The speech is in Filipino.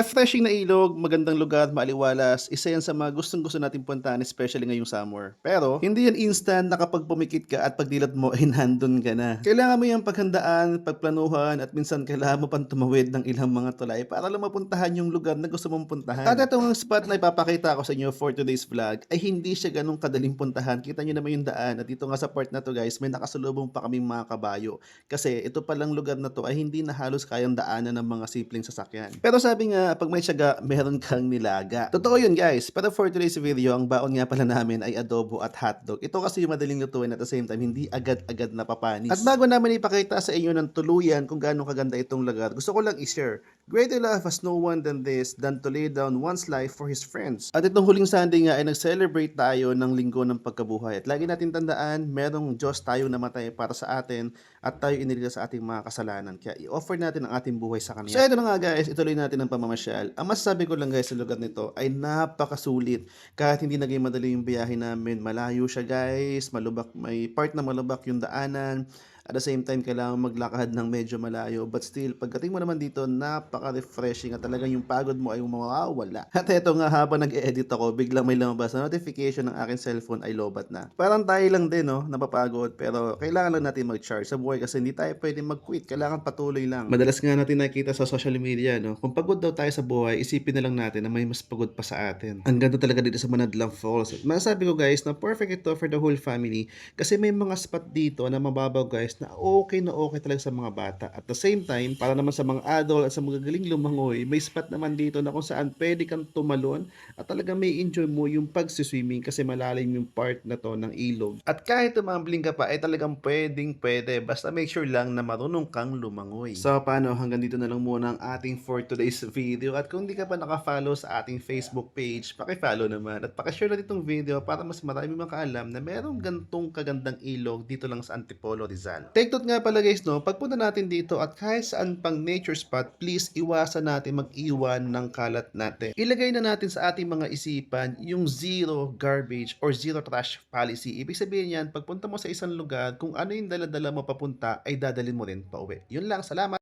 Refreshing na ilog, magandang lugar, maaliwalas, isa yan sa mga gustong gusto natin puntahan especially ngayong summer. Pero, hindi yan instant na kapag pumikit ka at pagdilat mo ay nandun ka na. Kailangan mo yung paghandaan, pagplanuhan at minsan kailangan mo pang tumawid ng ilang mga tulay para lang mapuntahan yung lugar na gusto mong puntahan. At itong spot na ipapakita ko sa inyo for today's vlog ay hindi siya ganun kadaling puntahan. Kita nyo naman yung daan at dito nga sa part na to guys may nakasalubong pa kaming mga kabayo. Kasi ito palang lugar na to ay hindi na halos kayang daanan ng mga simpleng sasakyan. Pero sabi nga, pag may tiyaga, meron kang nilaga. Totoo yun guys. Pero for today's video, ang baon nga pala namin ay adobo at hotdog. Ito kasi yung madaling lutuin at the same time, hindi agad-agad na papanis. At bago namin ipakita sa inyo ng tuluyan kung gaano kaganda itong lugar, gusto ko lang i-share. Greater love has no one than this than to lay down one's life for his friends. At itong huling Sunday nga ay nag-celebrate tayo ng linggo ng pagkabuhay. At lagi natin tandaan, merong Diyos tayo namatay para sa atin at tayo inilila sa ating mga kasalanan. Kaya i-offer natin ang ating buhay sa Kanya. So ito na nga guys, ituloy natin ang pamamasyal. Ang masasabi ko lang guys sa lugar nito ay napakasulit. Kahit hindi naging madali yung biyahe namin, malayo siya guys, malubak, may part na malubak yung daanan. At the same time, kailangan maglakad ng medyo malayo. But still, pagdating mo naman dito, napaka-refreshing at talagang yung pagod mo ay mawawala. At eto nga, habang nag-edit ako, biglang may lumabas na notification ng aking cellphone ay lobat na. Parang tayo lang din, no, napapagod. Pero kailangan lang natin mag-charge sa buhay kasi hindi tayo pwede mag-quit. Kailangan patuloy lang. Madalas nga natin nakikita sa social media, no, kung pagod daw tayo sa buhay, isipin na lang natin na may mas pagod pa sa atin. Ang ganda talaga dito sa Manadlang Falls. At masasabi ko guys na perfect ito for the whole family kasi may mga spot dito na mababaw guys na okay na okay talaga sa mga bata. At the same time, para naman sa mga adult at sa mga galing lumangoy, may spot naman dito na kung saan pwede kang tumalon at talaga may enjoy mo yung pagsiswimming kasi malalim yung part na to ng ilog. At kahit tumambling ka pa, ay talagang pwedeng pwede. Basta make sure lang na marunong kang lumangoy. So paano, hanggang dito na lang muna ang ating for today's video. At kung di ka pa nakafollow sa ating Facebook page, pakifollow naman. At pakishare na itong video para mas marami makaalam na merong gantong kagandang ilog dito lang sa Antipolo, Rizal. Take note nga pala guys, no, pagpunta natin dito at kahit saan pang nature spot, please iwasan natin mag-iwan ng kalat natin. Ilagay na natin sa ating mga isipan yung zero garbage or zero trash policy. Ibig sabihin yan, pagpunta mo sa isang lugar, kung ano yung dala-dala mo papunta, ay dadalhin mo rin pa uwi. Yun lang, salamat!